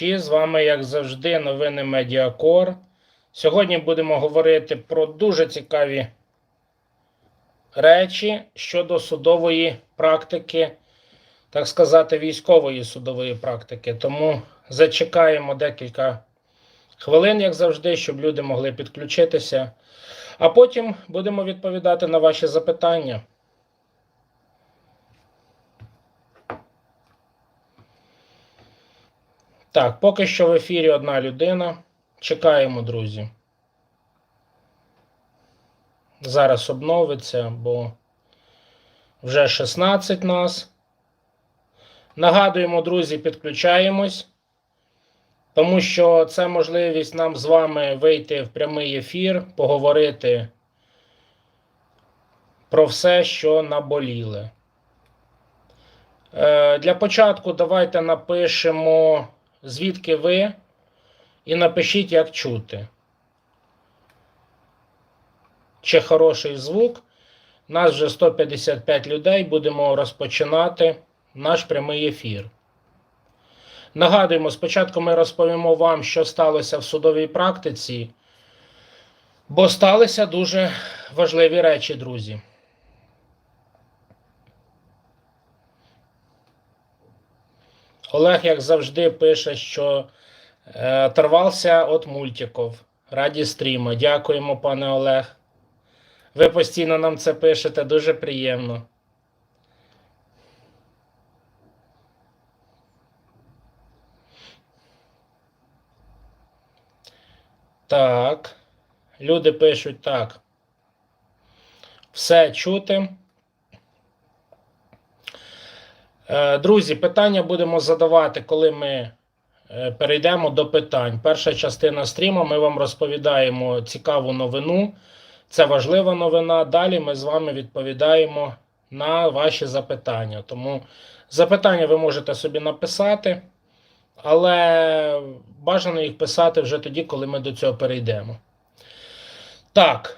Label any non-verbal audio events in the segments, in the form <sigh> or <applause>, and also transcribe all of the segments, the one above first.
З вами, як завжди, новини Медіакор. Сьогодні будемо говорити про дуже цікаві речі щодо судової практики, так сказати, військової судової практики. Тому зачекаємо декілька хвилин, як завжди, щоб люди могли підключитися. А потім будемо відповідати на ваші запитання. Так, поки що в ефірі одна людина. Чекаємо, друзі. Зараз обновиться, бо вже 16 нас. Нагадуємо, друзі, підключаємось, тому що це можливість нам з вами вийти в прямий ефір, поговорити про все, що наболіли. Е, Для початку давайте напишемо звідки ви, і напишіть, як чути. Чи хороший звук. Нас вже 155 людей. Будемо розпочинати наш прямий ефір. Нагадуємо, спочатку ми розповімо вам, що сталося в судовій практиці, бо сталися дуже важливі речі, друзі. Олег, як завжди, пише, що е, оторвався від мультиків. Раді стріма. Дякуємо, пане Олег. Ви постійно нам це пишете, дуже приємно. Так. Люди пишуть так. Все чути. Е, Друзі, питання будемо задавати, коли ми е, перейдемо до питань. Перша частина стріму ми вам розповідаємо цікаву новину. Це важлива новина. Далі ми з вами відповідаємо на ваші запитання. Тому запитання ви можете собі написати, але бажано їх писати вже тоді, коли ми до цього перейдемо. Так.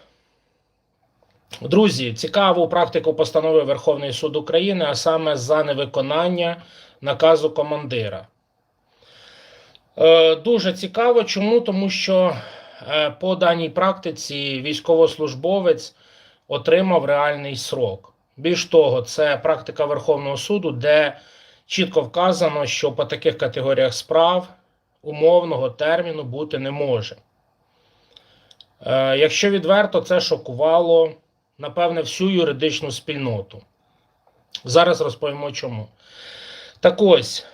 Друзі, цікаву практику постанови Верховний суд України, а саме за невиконання наказу командира. Е, Дуже цікаво. Чому? Тому що е, по даній практиці військовослужбовець отримав реальний срок. Більш того, це практика Верховного суду, де чітко вказано, що по таких категоріях справ умовного терміну бути не може. Е, Якщо відверто, це шокувало напевне, всю юридичну спільноту. Зараз розповімо чому. Так ось,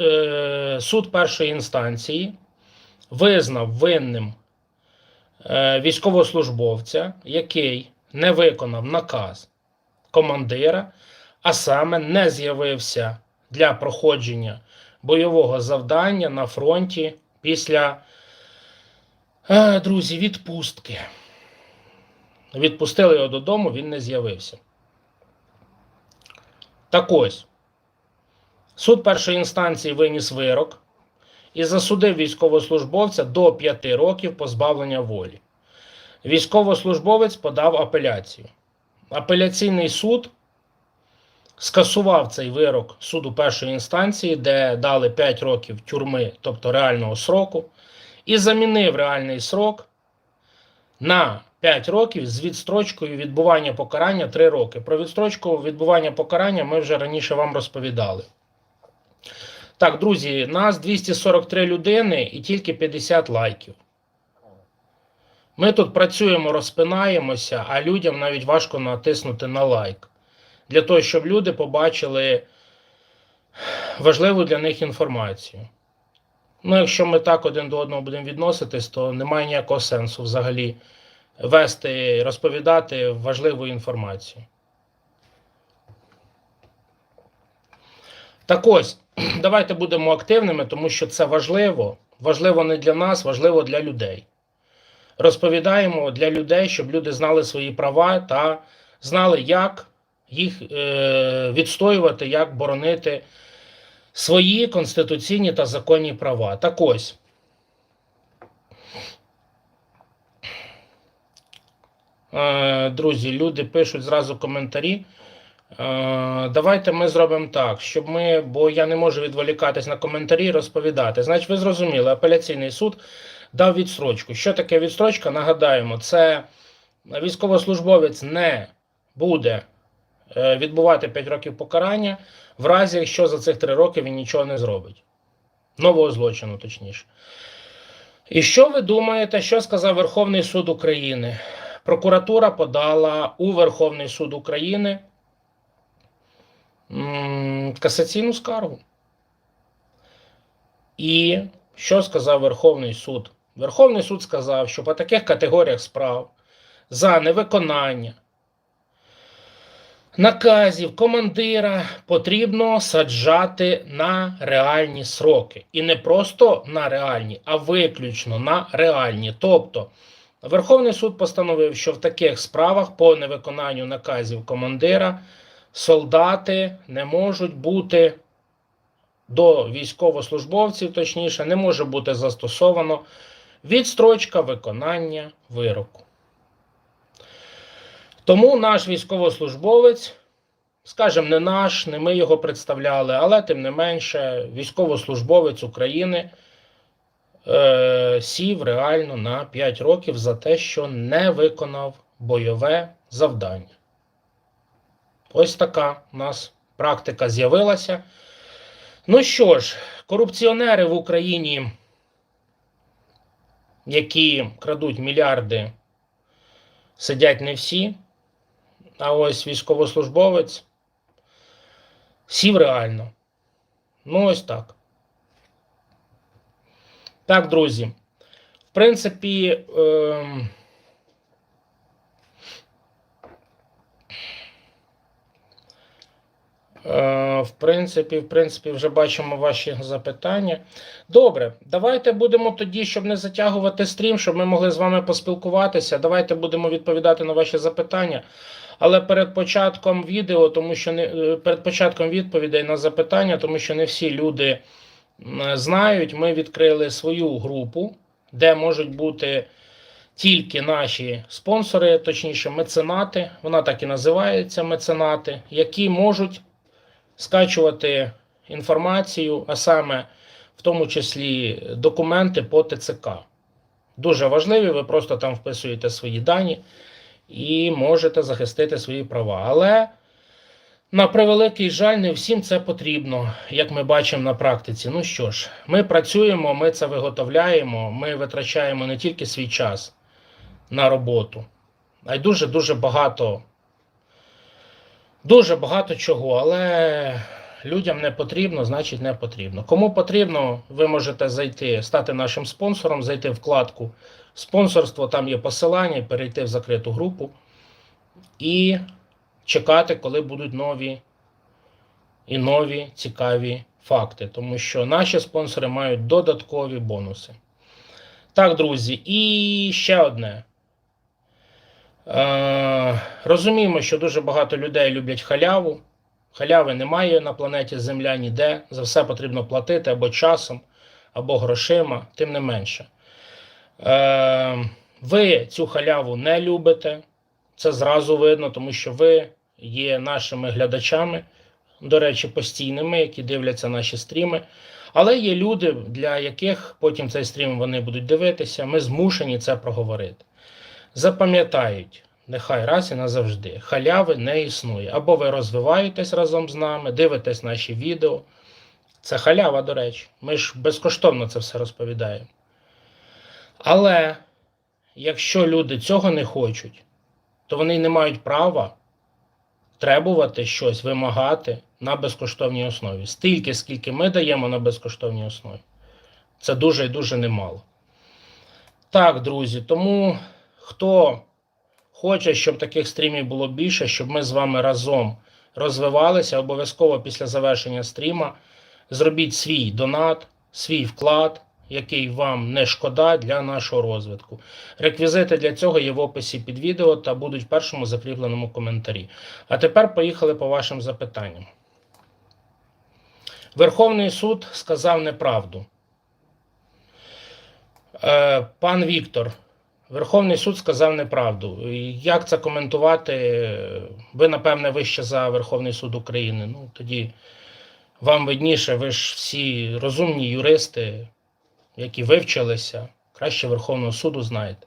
е, суд першої інстанції визнав винним е, військовослужбовця, який не виконав наказ командира, а саме не з'явився для проходження бойового завдання на фронті після, е, друзі, відпустки. Відпустили його додому, він не з'явився. Так ось, суд першої інстанції виніс вирок і засудив військовослужбовця до 5 років позбавлення волі. Військовослужбовець подав апеляцію. Апеляційний суд скасував цей вирок суду першої інстанції, де дали 5 років тюрми, тобто реального сроку, і замінив реальний срок на 5 років з відстрочкою відбування покарання 3 роки. Про відстрочку відбування покарання ми вже раніше вам розповідали. Так, друзі, нас 243 людини і тільки 50 лайків. Ми тут працюємо, розпинаємося, а людям навіть важко натиснути на лайк. Для того, щоб люди побачили важливу для них інформацію. Ну, якщо ми так один до одного будемо відноситись, то немає ніякого сенсу взагалі вести, розповідати важливу інформацію. Так ось, <clears throat> давайте будемо активними, тому що це важливо. Важливо не для нас, важливо для людей. Розповідаємо для людей, щоб люди знали свої права та знали, як їх е, відстоювати, як боронити свої конституційні та законні права. Так ось. Друзі, люди пишуть зразу коментарі. Е, Давайте ми зробимо так, щоб ми, бо я не можу відволікатись на коментарі, розповідати. Значить, ви зрозуміли, апеляційний суд дав відстрочку. Що таке відстрочка? Нагадаємо, це військовослужбовець не буде е, відбувати 5 років покарання, в разі, якщо за цих 3 роки він нічого не зробить. Нового злочину, точніше. І що ви думаєте, що сказав Верховний суд України? Прокуратура подала у Верховний суд України касаційну скаргу. І що сказав Верховний суд? Верховний суд сказав, що по таких категоріях справ за невиконання наказів командира потрібно саджати на реальні сроки. І не просто на реальні, а виключно на реальні. Тобто Верховний суд постановив, що в таких справах по невиконанню наказів командира солдати не можуть бути до військовослужбовців, точніше, не може бути застосовано відстрочка виконання вироку. Тому наш військовослужбовець, скажімо, не наш, не ми його представляли, але тим не менше, військовослужбовець України е, сів реально на 5 років за те, що не виконав бойове завдання. Ось така у нас практика з'явилася. Ну що ж, корупціонери в Україні, які крадуть мільярди, сидять не всі. А ось військовослужбовець сів реально. Ну, ось так. Так, друзі. В принципі, ем, е, в принципі, в принципі, вже бачимо ваші запитання. Добре, давайте будемо тоді, щоб не затягувати стрім, щоб ми могли з вами поспілкуватися. Давайте будемо відповідати на ваші запитання. Але перед початком відео, тому що не е, перед початком відповідей на запитання, тому що не всі люди знають, ми відкрили свою групу, де можуть бути тільки наші спонсори, точніше, меценати. Вона так і називається меценати, які можуть скачувати інформацію, а саме в тому числі документи по ТЦК. Дуже важливі, ви просто там вписуєте свої дані і можете захистити свої права. Але, на превеликий жаль, не всім це потрібно, як ми бачимо на практиці. Ну що ж, ми працюємо, ми це виготовляємо, ми витрачаємо не тільки свій час на роботу, а й дуже-дуже багато. Дуже багато чого, але людям не потрібно, значить не потрібно. Кому потрібно, ви можете зайти, стати нашим спонсором, зайти в вкладку спонсорство, там є посилання, перейти в закриту групу і чекати, коли будуть нові і нові цікаві факти, тому що наші спонсори мають додаткові бонуси. Так, друзі, і ще одне. Е, розуміємо, що дуже багато людей люблять халяву. Халяви немає на планеті Земля ніде. За все потрібно платити або часом, або грошима, тим не менше. Е, ви цю халяву не любите. Це зразу видно, тому що ви є нашими глядачами, до речі, постійними, які дивляться наші стріми. Але є люди, для яких потім цей стрім вони будуть дивитися. Ми змушені це проговорити. Запам'ятають, нехай раз і назавжди. Халяви не існує. Або ви розвиваєтесь разом з нами, дивитесь наші відео. Це халява, до речі. Ми ж безкоштовно це все розповідаємо. Але якщо люди цього не хочуть, то вони не мають права требувати щось, вимагати на безкоштовній основі. Стільки, скільки ми даємо на безкоштовній основі, це дуже і дуже немало. Так, друзі, тому хто хоче, щоб таких стрімів було більше, щоб ми з вами разом розвивалися, обов'язково після завершення стріма зробіть свій донат, свій вклад, який вам не шкода для нашого розвитку. Реквізити для цього є в описі під відео та будуть в першому закріпленому коментарі. А тепер поїхали по вашим запитанням. Верховний суд сказав неправду. Е, Пан Віктор, Верховний суд сказав неправду. Як це коментувати? Ви, напевне, вище за Верховний суд України. Ну, тоді вам видніше, ви ж всі розумні юристи, які вивчилися, краще Верховного суду знаєте.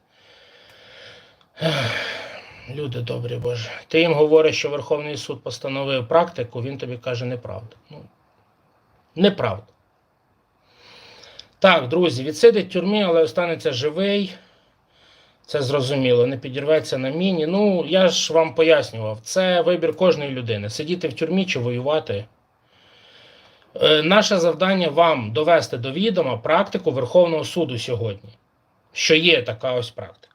Люди добрі, Боже. Ти їм говориш, що Верховний суд постановив практику, він тобі каже неправду. Ну, неправда. Так, друзі, відсидить в тюрмі, але останеться живий. Це зрозуміло, не підірветься на міні. Ну, я ж вам пояснював, це вибір кожної людини: сидіти в тюрмі чи воювати. Е, Наше завдання вам довести до відома практику Верховного суду сьогодні, що є така ось практика.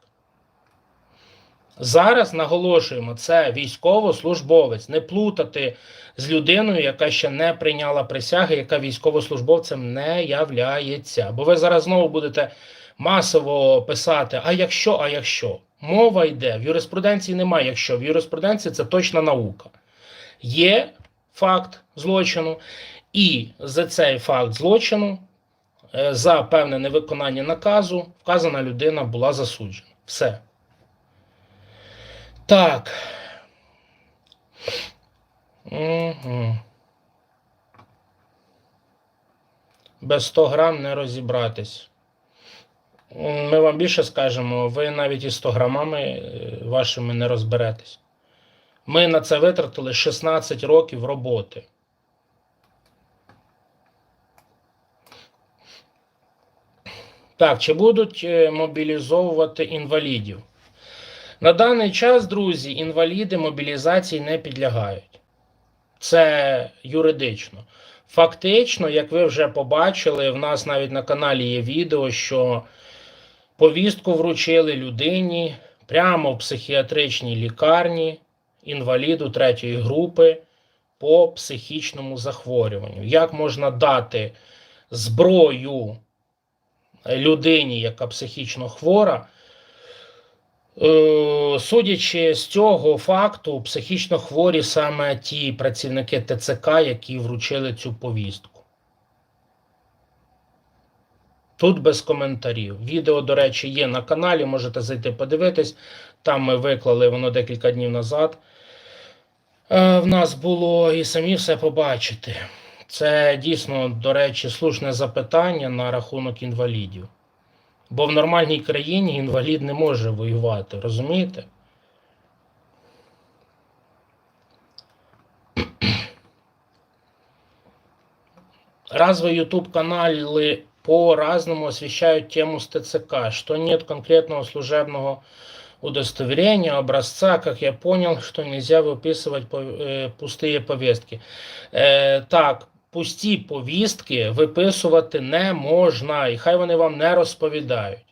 Зараз наголошуємо, це військовослужбовець, не плутати з людиною, яка ще не прийняла присяги, яка військовослужбовцем не являється. Бо ви зараз знову будете масово писати: а якщо, а якщо. Мова йде, в юриспруденції немає якщо. В юриспруденції це точна наука. Є факт злочину, і за цей факт злочину, е, за певне невиконання наказу, вказана людина була засуджена. Все. Так. Угу. Без 100 грам не розібратись. Ми вам більше скажемо, ви навіть із 100 грамами е, вашими не розберетесь. Ми на це витратили 16 років роботи. Так, чи будуть е, мобілізовувати інвалідів? На даний час, друзі, інваліди мобілізації не підлягають. Це юридично. Фактично, як ви вже побачили, в нас навіть на каналі є відео, що повістку вручили людині прямо в психіатричній лікарні інваліду третьої групи по психічному захворюванню. Як можна дати зброю людині, яка психічно хвора? Е, Судячи з цього факту, психічно хворі саме ті працівники ТЦК, які вручили цю повістку. Тут без коментарів. Відео, до речі, є на каналі, можете зайти подивитись. Там ми виклали воно декілька днів назад. Е, В нас було і самі все побачите. Це дійсно, до речі, слушне запитання на рахунок інвалідів. Бо в нормальній країні інвалід не може воювати, розумієте? Разве YouTube-каналы по-разному освещают тему с ТЦК, что нет конкретного служебного удостоверения, образца, как я понял, что нельзя выписывать по- э, пустые повестки. Е, так, пусті повістки виписувати не можна, і хай вони вам не розповідають.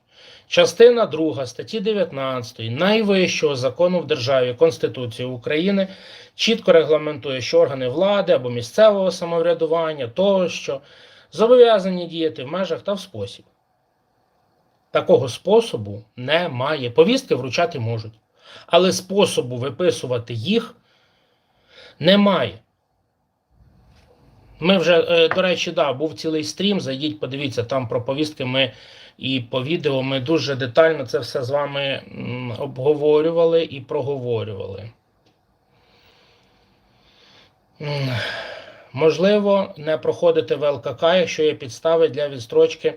Частина 2 статті 19 найвищого закону в державі Конституції України чітко регламентує, що органи влади або місцевого самоврядування тощо зобов'язані діяти в межах та в спосіб. Такого способу немає. Повістки вручати можуть, але способу виписувати їх немає. Ми вже, е, до речі, да, був цілий стрім. Зайдіть, подивіться, там про повістки ми і по відео ми дуже детально це все з вами обговорювали і проговорювали. Можливо, не проходити ВЛКК, якщо є підстави для відстрочки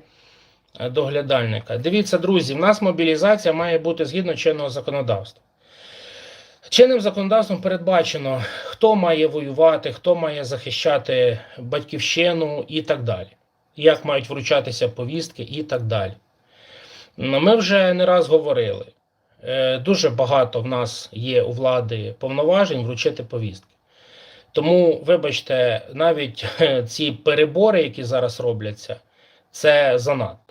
е, доглядальника. Дивіться, друзі, в нас мобілізація має бути згідно чинного законодавства. Чинним законодавством передбачено, хто має воювати, хто має захищати батьківщину і так далі. Як мають вручатися повістки і так далі. Ну, Ми вже не раз говорили. е, Дуже багато в нас є у влади повноважень вручити повістки. Тому, вибачте, навіть е, ці перебори, які зараз робляться, це занадто.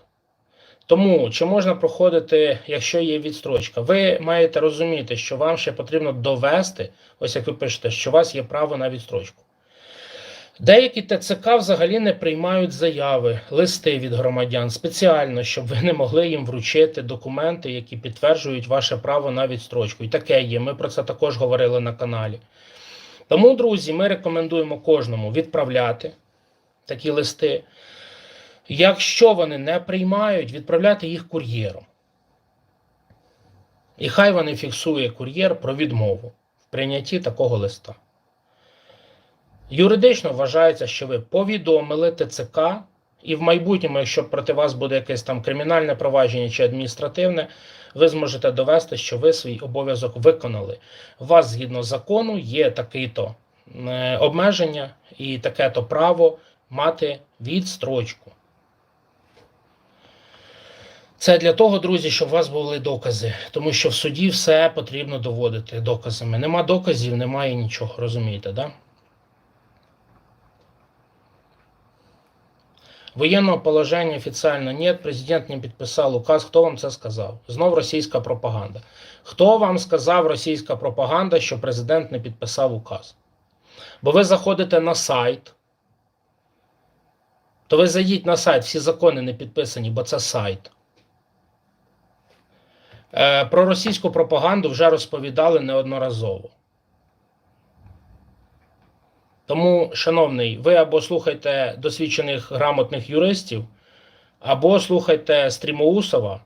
Тому чи можна проходити, якщо є відстрочка? Ви маєте розуміти, що вам ще потрібно довести, ось як ви пишете, що у вас є право на відстрочку. Деякі ТЦК взагалі не приймають заяви, листи від громадян спеціально, щоб ви не могли їм вручити документи, які підтверджують ваше право на відстрочку. І таке є. Ми про це також говорили на каналі. Тому, друзі, ми рекомендуємо кожному відправляти такі листи. Якщо вони не приймають, відправляти їх кур'єром. І хай вони фіксує кур'єр про відмову в прийнятті такого листа. Юридично вважається, що ви повідомили ТЦК, і в майбутньому, якщо проти вас буде якесь там кримінальне провадження чи адміністративне, ви зможете довести, що ви свій обов'язок виконали. У вас згідно закону є такий-то е, обмеження і таке-то право мати відстрочку. Це для того, друзі, щоб у вас були докази, тому що в суді все потрібно доводити доказами. Нема доказів, немає нічого, розумієте, да? Военного положения официально нет, президент не підписав указ. Хто вам це сказав? Знов російська пропаганда. Хто вам сказав російська пропаганда, що президент не підписав указ? Бо ви заходите на сайт, то ви зайдіть на сайт, всі закони не підписані, бо це сайт. Е, Про російську пропаганду вже розповідали неодноразово. Тому, шановний, ви або слухайте досвідчених грамотних юристів, або слухайте Стрімоусова,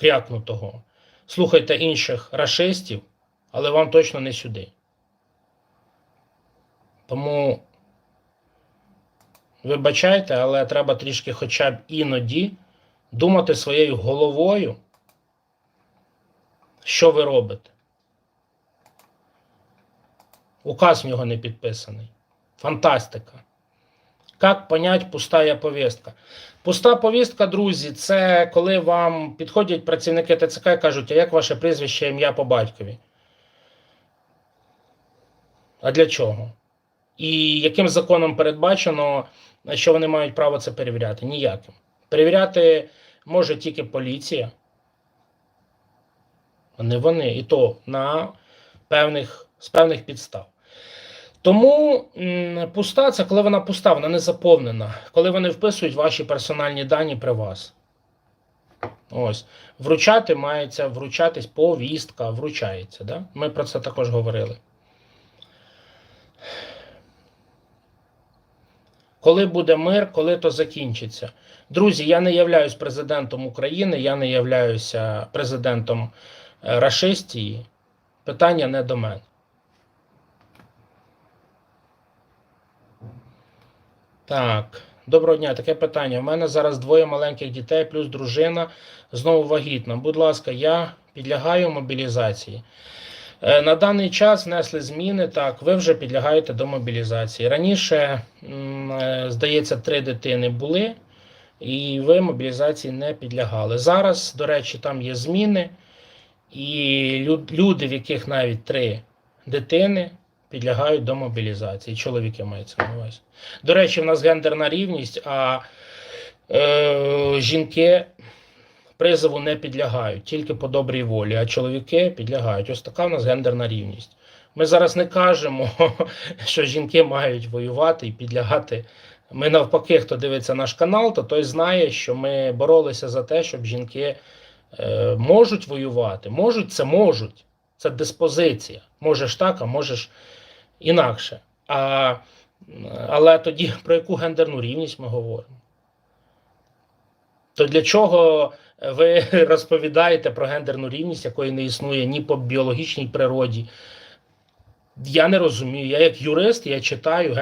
крякнутого, слухайте інших рашистів, але вам точно не сюди. Тому вибачайте, але треба трішки хоча б іноді думати своєю головою, що ви робите. Указ в нього не підписаний. Фантастика. Як понять пустая повістка? Пуста повістка, друзі, це коли вам підходять працівники ТЦК і кажуть, а як ваше прізвище, ім'я по батькові? А для чого? І яким законом передбачено, що вони мають право це перевіряти? Ніяким. Перевіряти може тільки поліція. Не вони. І то на певних, з певних підстав. Тому пуста це коли вона пуста, вона не заповнена, коли вони вписують ваші персональні дані при вас. Ось. Вручати мається вручатись повістка, вручається. Да? Ми про це також говорили. Коли буде мир, коли то закінчиться. Друзі, я не являюсь президентом України, я не являюся президентом Рашистії. Питання не до мене. Так, доброго дня. Таке питання. У мене зараз двоє маленьких дітей, плюс дружина знову вагітна. Будь ласка, я підлягаю мобілізації. Е, На даний час внесли зміни. Так, ви вже підлягаєте до мобілізації. Раніше, е, здається, три дитини були, і ви мобілізації не підлягали. Зараз, до речі, там є зміни, і люди, в яких навіть три дитини, підлягають до мобілізації. Чоловіки мається на увазі. До речі, в нас гендерна рівність, а е, жінки призову не підлягають, тільки по добрій волі, а чоловіки підлягають. Ось така в нас гендерна рівність. Ми зараз не кажемо, <laughs> що жінки мають воювати і підлягати. Ми навпаки, хто дивиться наш канал, то той знає, що ми боролися за те, щоб жінки е, можуть воювати. Можуть, це можуть. Це диспозиція. Можеш так, а можеш інакше. А, але тоді <laughs> про яку гендерну рівність ми говоримо? То для чого ви <laughs> розповідаєте про гендерну рівність, якої не існує ні по біологічній природі? Я не розумію. Я як юрист, я читаю